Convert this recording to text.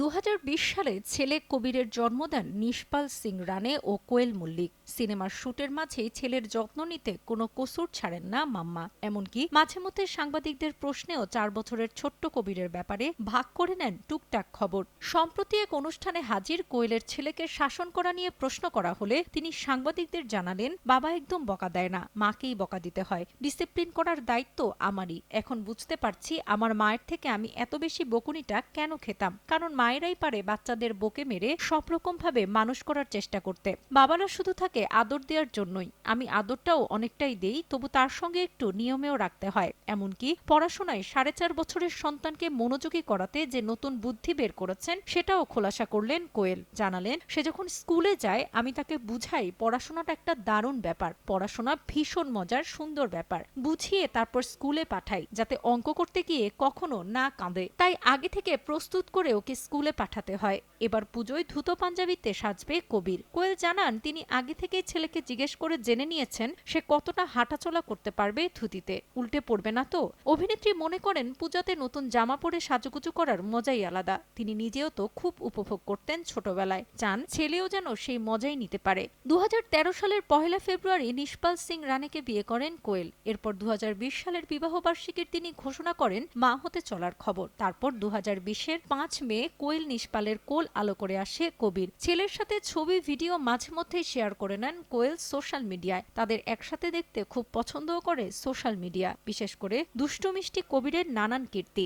দু হাজার বিশ সালে ছেলে কবিরের জন্ম দেন নিষ্পাল সিং রানে ও কোয়েল মল্লিক। সিনেমার শুটের মাঝেই ছেলের যত্ন নিতে কোনো কসুর ছাড়েন না মাম্মা। এমনকি মাঝে মধ্যে সাংবাদিকদের প্রশ্নেও চার বছরের ছোট্ট কবিরের ব্যাপারে ভাগ করে নেন টুকটাক খবর। সম্প্রতি এক অনুষ্ঠানে হাজির কোয়েলের ছেলেকে শাসন করা নিয়ে প্রশ্ন করা হলে তিনি সাংবাদিকদের জানালেন, বাবা একদম বকা দেয় না, মাকেই বকা দিতে হয়। ডিসিপ্লিন করার দায়িত্ব আমারই। এখন বুঝতে পারছি আমার মায়ের থেকে আমি এত বেশি বকুনিটা কেন খেতাম। কারণ মায়েরাই পারে বাচ্চাদের বকে মেরে সব রকম ভাবে মানুষ করার চেষ্টা করতে। বাবারা শুধু থাকে আদর দেওয়ার জন্যই। আমি আদরটাও অনেকটাই দেই, তবু তার সঙ্গে একটু নিয়মেও রাখতে হয়। এমনকি পড়াশোনায় সাড়ে চার বছরের সন্তানকে মনোযোগী করাতে যে নতুন বুদ্ধি বের করেছেন, সেটাও খোলাসা করলেন কোয়েল। জানালেন, সে যখন স্কুলে যায়, আমি তাকে বুঝাই পড়াশোনাটা একটা দারুণ ব্যাপার। পড়াশোনা ভীষণ মজার, সুন্দর ব্যাপার। বুঝিয়ে তারপর স্কুলে পাঠাই, যাতে অঙ্ক করতে গিয়ে কখনো না কাঁদে। তাই আগে থেকে প্রস্তুত করে ওকে স্কুলে পাঠাতে হয়। এবার পুজোয় ধুতো পাঞ্জাবিতে সাজবে কবির। কোয়েল জানান, তিনি আগে থেকেই ছেলেকে জিজ্ঞেস করে জেনে নিয়েছেন সে কতটা হাঁটাচলা করতে পারবে ধুতিতে। উল্টে পড়বে না তো? অভিনেত্রী মনে করেন, পূজাতে নতুন জামা পরে সাজুগুজু করার মজাই আলাদা। তিনি নিজেও তো খুব উপভোগ করতেন ছোটবেলায়। চান, ছেলেও যেন সেই মজাই নিতে পারে। দু হাজার তেরো সালের পহেলা ফেব্রুয়ারি নিষ্পাল সিং রানেকে বিয়ে করেন কোয়েল। এরপর দু হাজার বিশ সালের বিবাহবার্ষিকীর তিনি ঘোষণা করেন মা হতে চলার খবর। তারপর দু হাজার বিশের পাঁচ মে কোয়েল নিষ্পালের কোল আলো করে আসে কবির। ছেলের সাথে ছবি, ভিডিও মাঝে মধ্যেই শেয়ার করে নেন কোয়েল সোশ্যাল মিডিয়ায়। তাদের একসাথে দেখতে খুব পছন্দও করে সোশ্যাল মিডিয়া। বিশেষ করে দুষ্টু মিষ্টি কবিরের নানান কীর্তি।